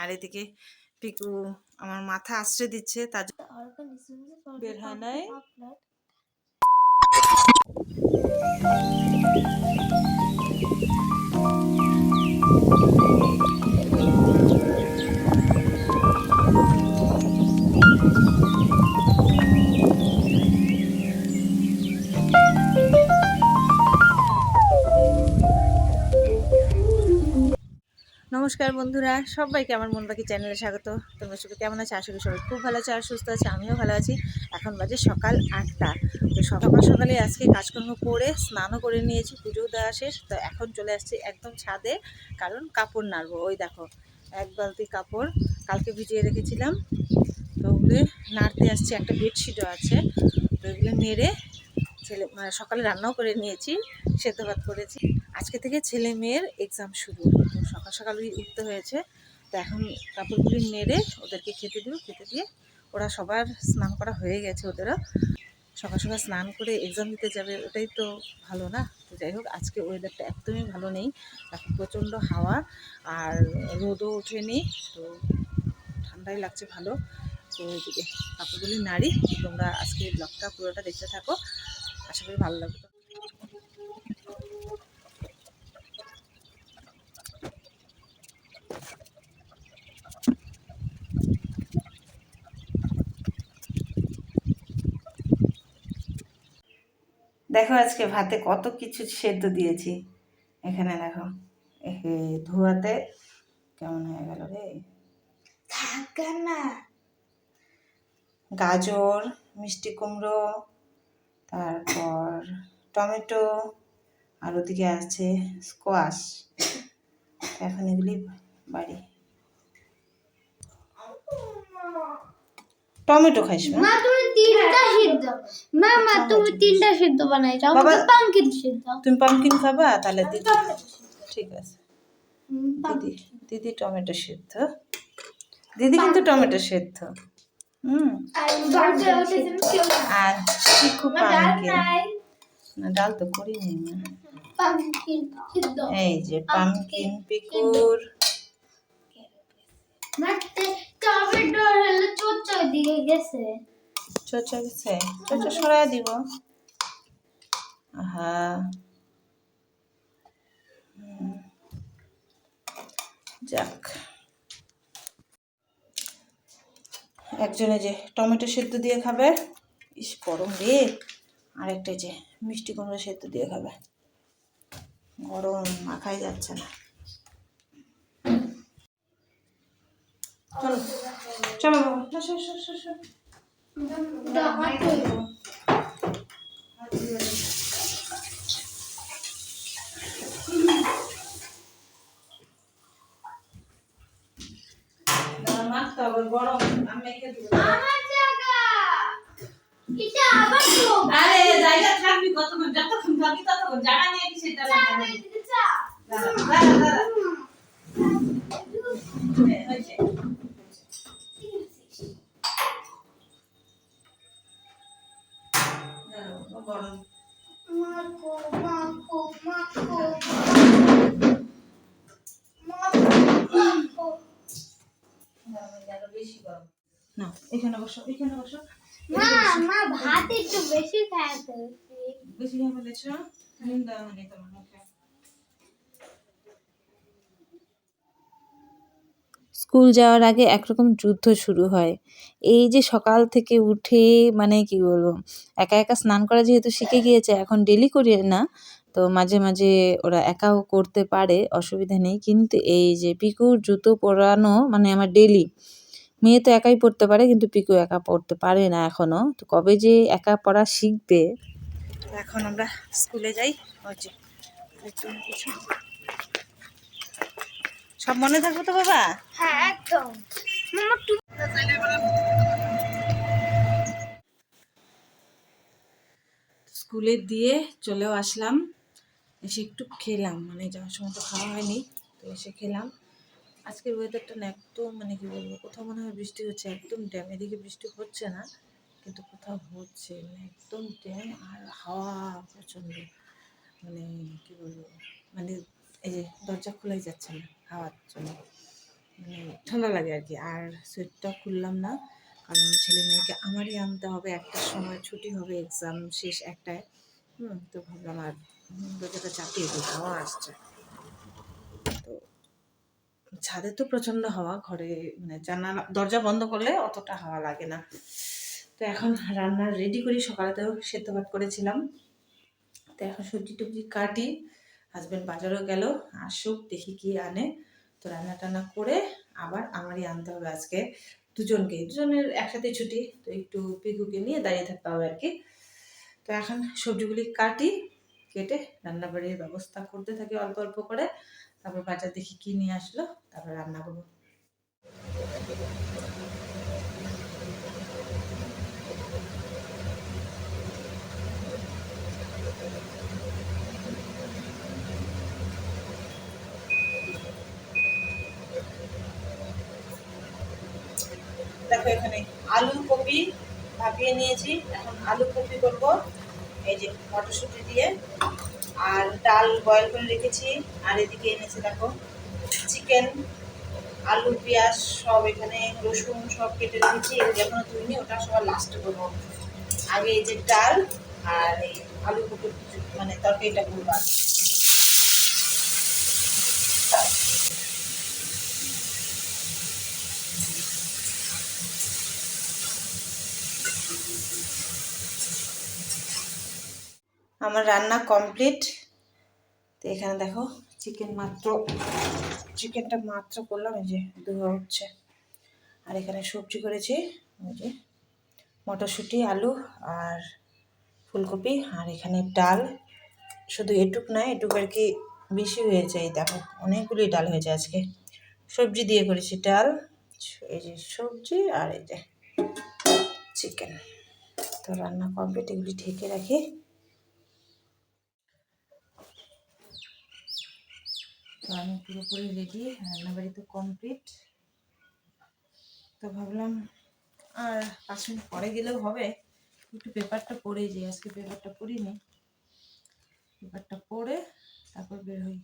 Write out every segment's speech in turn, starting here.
আর এদিকে পিকু আমার মাথা আশ্রয় দিচ্ছে তার বের হয় নাই? নমস্কার বন্ধুরা, সবাইকে আমার মন বাকি চ্যানেলে স্বাগত। তোমরা সবাই কেমন আছে? আশা করি সবাই খুব ভালো আছে আর সুস্থ আছে, আমিও ভালো আছি। এখন বাজে সকাল আটটা। তো সকাল সকালে আজকে কাজকর্ম করে স্নানও করে নিয়েছি পুজো দেওয়া শেষ। তো এখন চলে আসছি একদম ছাদে, কারণ কাপড় নাড়বো। ওই দেখো, এক বালতি কাপড় কালকে ভিজিয়ে রেখেছিলাম। তো ওগুলো নাড়তে আসছি, একটা বেডশিটও আছে। তো ওইগুলো নেড়ে ছেলে মানে সকালে রান্নাও করে নিয়েছি, সেদ্ধ ভাত করেছি। আজকে থেকে ছেলে মেয়ের এক্সাম শুরু। সকাল সকাল ওই উঠতে হয়েছে। তো এখন কাপড়গুলি নেড়ে ওদেরকে খেতে দিব। খেতে দিয়ে ওরা সবার স্নান করা হয়ে গেছে ওদেরও। সকাল সকাল স্নান করে এক্সাম দিতে যাবে, ওটাই তো ভালো না। তো যাই হোক, আজকে ওয়েদারটা একদমই ভালো নেই। এখন প্রচণ্ড হাওয়া আর রোদও ওঠেনি। তো ঠান্ডাই লাগছে ভালো। তো ওইদিকে কাপড়গুলি নাড়ি, তোমরা আজকে ব্লগটা পুরোটা দেখতে থাকো। আশা করি ভালো লাগবে। দেখো আজকে ভাতে কত কিছু সেদ্ধ দিয়েছি। এখানে দেখো ধোয়াতে কেমন হয়ে গেল রে। না। গাজর মিষ্টি কুমড়ো তারপর টমেটো আর ওদিকে আছে স্কোয়াশ এখন এগুলি বাড়ি। টমেটো খাইস না? তিনটা সিদ্ধ। মা মা তুমি তিনটা সিদ্ধ বানাইছো বাবা- আমাকে পামকিন সিদ্ধ। তুমি পামকিন খাবা? তাহলে দিদি ঠিক আছে। দিদি দিদি টমেটো সিদ্ধ। দিদি কিন্তু টমেটো সিদ্ধ। হুম। আর শিখু ডাল পামকিন না ডাল তো করিনি না এই যে পামকিন পিকুর টমেটো হলো দিয়ে গেছে। চোচা গেছে চোচা সরাই দিব। আহা। যাক। একজনে যে টমেটো সেদ্ধ দিয়ে খাবে, ইস, গরম রে। আরেকটা যে মিষ্টি কুমড়ো সেদ্ধ দিয়ে খাবে। গরম, মাখাই যাচ্ছে না। চলো। চলো বাবা গরম, আমি মেখে দেবো। আমার জায়গা! এটা আবার তো। আরে জায়গা থাকবি কতক্ষণ? যতক্ষণ থাকবি ততক্ষণ। জায়গা নিয়ে কি সেটা লাগাবি? দাঁড়া, দাঁড়া, দাঁড়া। না এখানে বসো এখানে বসো। মা মা ভাত একটু বেশি খাইতে বেশি খেয়ে ফেলেছ নুন দেওয়া হয়নি তোমার মুখে স্কুল যাওয়ার আগে একরকম যুদ্ধ শুরু হয়। এই যে সকাল থেকে উঠে মানে কি বলব একা একা স্নান করা যেহেতু শিখে গিয়েছে এখন ডেলি করি না তো মাঝে মাঝে ওরা একাও করতে পারে অসুবিধা নেই। কিন্তু এই যে পিকুর জুতো পরানো মানে আমার ডেলি মেয়ে তো একাই পড়তে পারে কিন্তু পিকু একা পড়তে পারে না এখনও। তো কবে যে একা পড়া শিখবে? এখন আমরা স্কুলে যাই। সব মনে থাকবে তো বাবা? হ্যাঁ একদম। স্কুলে দিয়ে চলেও আসলাম। এসে একটু খেলাম। মানে যাওয়ার সময় তো খাওয়া হয়নি তো এসে খেলাম। আজকের ওয়েদারটা না একদম মানে কি বলব, কোথাও মনে হয় বৃষ্টি হচ্ছে, একদম ড্যাম। এদিকে বৃষ্টি হচ্ছে না, কিন্তু কোথাও হচ্ছে মানে একদম ড্যাম আর হাওয়া প্রচণ্ড। মানে কি বলব মানে এই যে দরজা খোলাই যাচ্ছে না হাওয়ার জন্য। মানে ঠান্ডা লাগে আর কি, আর সোয়েটটা খুললাম না, কারণ ছেলে মেয়েকে আমারই আনতে হবে একটার সময় ছুটি হবে এক্সাম শেষ একটায়। হুম, তো ভাবলাম আর দরজাটা চাপিয়ে দিই, হাওয়া আসছে। ছাদে তো প্রচণ্ড হাওয়া, ঘরে মানে জানালা, দরজা বন্ধ করলে অতটা হাওয়া লাগে না। তো এখন রান্না রেডি করি সকালে তো সেদ্ধ ভাত করেছিলাম। তো এখন সবজি টবজি কাটি হাজব্যান্ড বাজারও গেল, আসুক, দেখি কি আনে। তো রান্না টান্না করে আবার আমারই আনতে হবে আজকে দুজনকে। দুজনের একসাথে ছুটি, তো একটু পিকুকে নিয়ে দাঁড়িয়ে থাকতে হবে আর কি। তো এখন সবজিগুলি কাটি কেটে রান্না বাড়ির ব্যবস্থা করতে থাকি অল্প অল্প করে। তারপর বাজার দেখি কি নিয়ে আসলো, তারপর রান্না করব। দেখো এখানে আলু কপি ভাপিয়ে নিয়েছি, এখন আলু কপি করব। এই যে মটরশুঁটি দিয়ে, আর ডাল বয়েল করে রেখেছি। আর এদিকে এনেছে দেখো চিকেন আলু, পেঁয়াজ, সব এখানে রসুন সব কেটে রেখেছি। এগুলো এখনও তুলিনি, ওটা সবার লাস্টে করব। আগে এই যে ডাল আর এই আলু কপি মানে তরকারিটা করব আগে। আমার রান্না কমপ্লিট তো এখানে দেখো চিকেন মাত্র চিকেনটা মাত্র করলাম, এই যে ধোয়া হচ্ছে। আর এখানে সবজি করেছি ওই যে মটরশুঁটি, আলু আর ফুলকপি, আর এখানে ডাল। শুধু এটুক না এটুক আর কি বেশি হয়েছে, এই দেখো অনেকগুলি ডাল হয়েছে আজকে। সবজি দিয়ে করেছি ডাল, এই যে সবজি আর এই যে চিকেন তো রান্না কমপ্লিট এগুলি ঢেকে রাখি। তো আমি পুরোপুরি রেডি রান্নাবাড়ি তো কমপ্লিট তো ভাবলাম, আর পাঁচ মিনিট পরে গেলেও হবে। একটু পেপারটা পড়ে যাই, আজকে পেপারটা পড়িনি। পেপারটা পড়ে তারপর বের হই।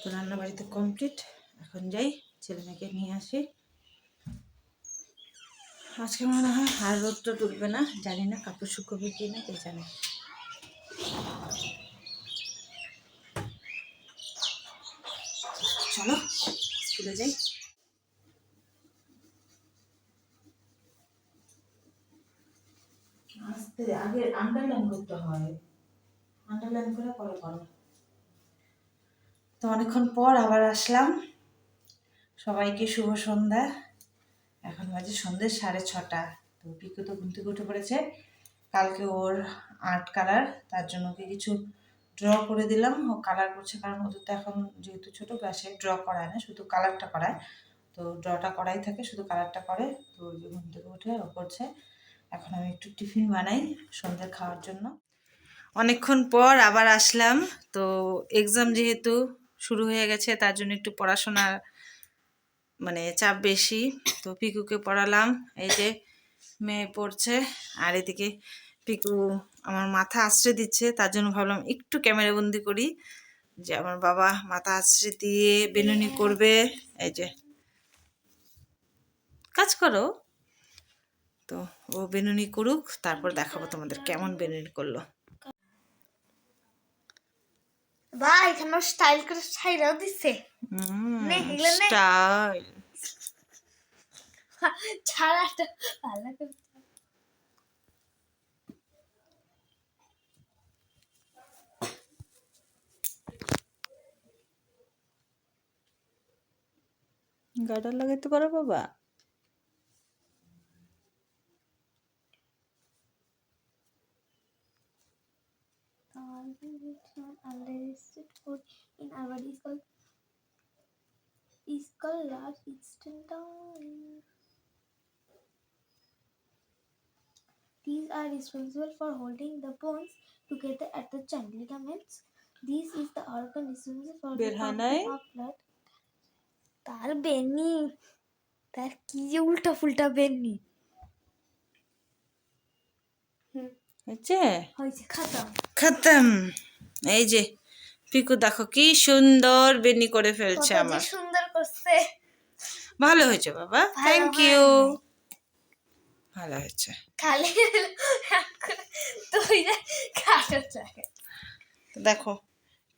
তো রান্না বাড়িতে কমপ্লিট এখন যাই ছেলে মেয়েকে নিয়ে আসি। আজকে মনে হয় আর রোদটা তুলবে না জানি না কাপড় শুকোবে কি না কে জানে। চলো স্কুলে যাই। আস্তে আগে আন্ডারলাইন করতে হয়। আন্ডারলাইন করে পরে করো। তো অনেকক্ষণ পর আবার আসলাম। সবাইকে শুভ সন্ধ্যা। এখন বাজে সন্ধ্যে সাড়ে ছটা। তো পিকু তো ঘুম থেকে উঠে পড়েছে। কালকে ওর আর্ট কালার, তার জন্য ওকে কিছু ড্র করে দিলাম। ও কালার করছে কারণ ওদের তো এখন যেহেতু ছোটো ক্লাসে ড্র করায় না, শুধু কালারটা করায়। তো ড্রটা করাই থাকে, শুধু কালারটা করে। তো যে ঘুম থেকে উঠে ও করছে। এখন আমি একটু টিফিন বানাই সন্ধ্যে খাওয়ার জন্য। অনেকক্ষণ পর আবার আসলাম। তো এক্সাম যেহেতু শুরু হয়ে গেছে, তার জন্য একটু পড়াশোনা মানে চাপ বেশি। তো পিকুকে পড়ালাম, এই যে মেয়ে পড়ছে, আর এদিকে পিকু আমার মাথা আশ্রয় দিচ্ছে, তার জন্য ভাবলাম একটু ক্যামেরা বন্দি করি, যে আমার বাবা মাথা আশ্রয় দিয়ে বেনুনি করবে, এই যে। কাজ করো। তো ও বেনুনি করুক, তারপর দেখাবো তোমাদের কেমন বেনুনি করল। বা এখানে স্টাইল করে ছাইরাও দিছে। নে, এগুলো নে। স্টাইল ছাড়াটা ভালো করে গাডার লাগাইতে পারো বাবা? Is called large intestine. These are responsible for holding the bones together at the joint ligaments. This is the organ responsible for the pumping of blood. তার বেনি তার কি যে উল্টা ফুলটা বেনি হয়েছে হয়েছে খতম খতম এই যে পিকু দেখো কি সুন্দর বেনি করে ফেলছে আমার করছে ভালো হয়েছে বাবা। থ্যাংক ইউ ভালো। হয়েছে। খালি তুই দেখো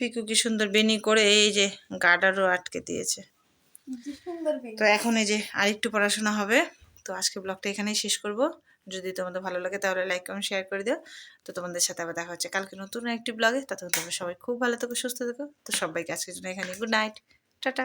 পিকু কি সুন্দর বেনি করে এই যে গার্ডারও আটকে দিয়েছে। তো এখন এই যে আরেকটু পড়াশোনা হবে। তো আজকে ব্লগটা এখানেই শেষ করব। যদি তোমাদের ভালো লাগে তাহলে লাইক কমেন্ট শেয়ার করে দিও। তো তোমাদের সাথে আবার দেখা হচ্ছে কালকে নতুন একটি ব্লগে। ততক্ষণ তোমরা সবাই খুব ভালো থেকো সুস্থ থেকো। তো সবাইকে আজকের জন্য এখানে গুড নাইট টাটা।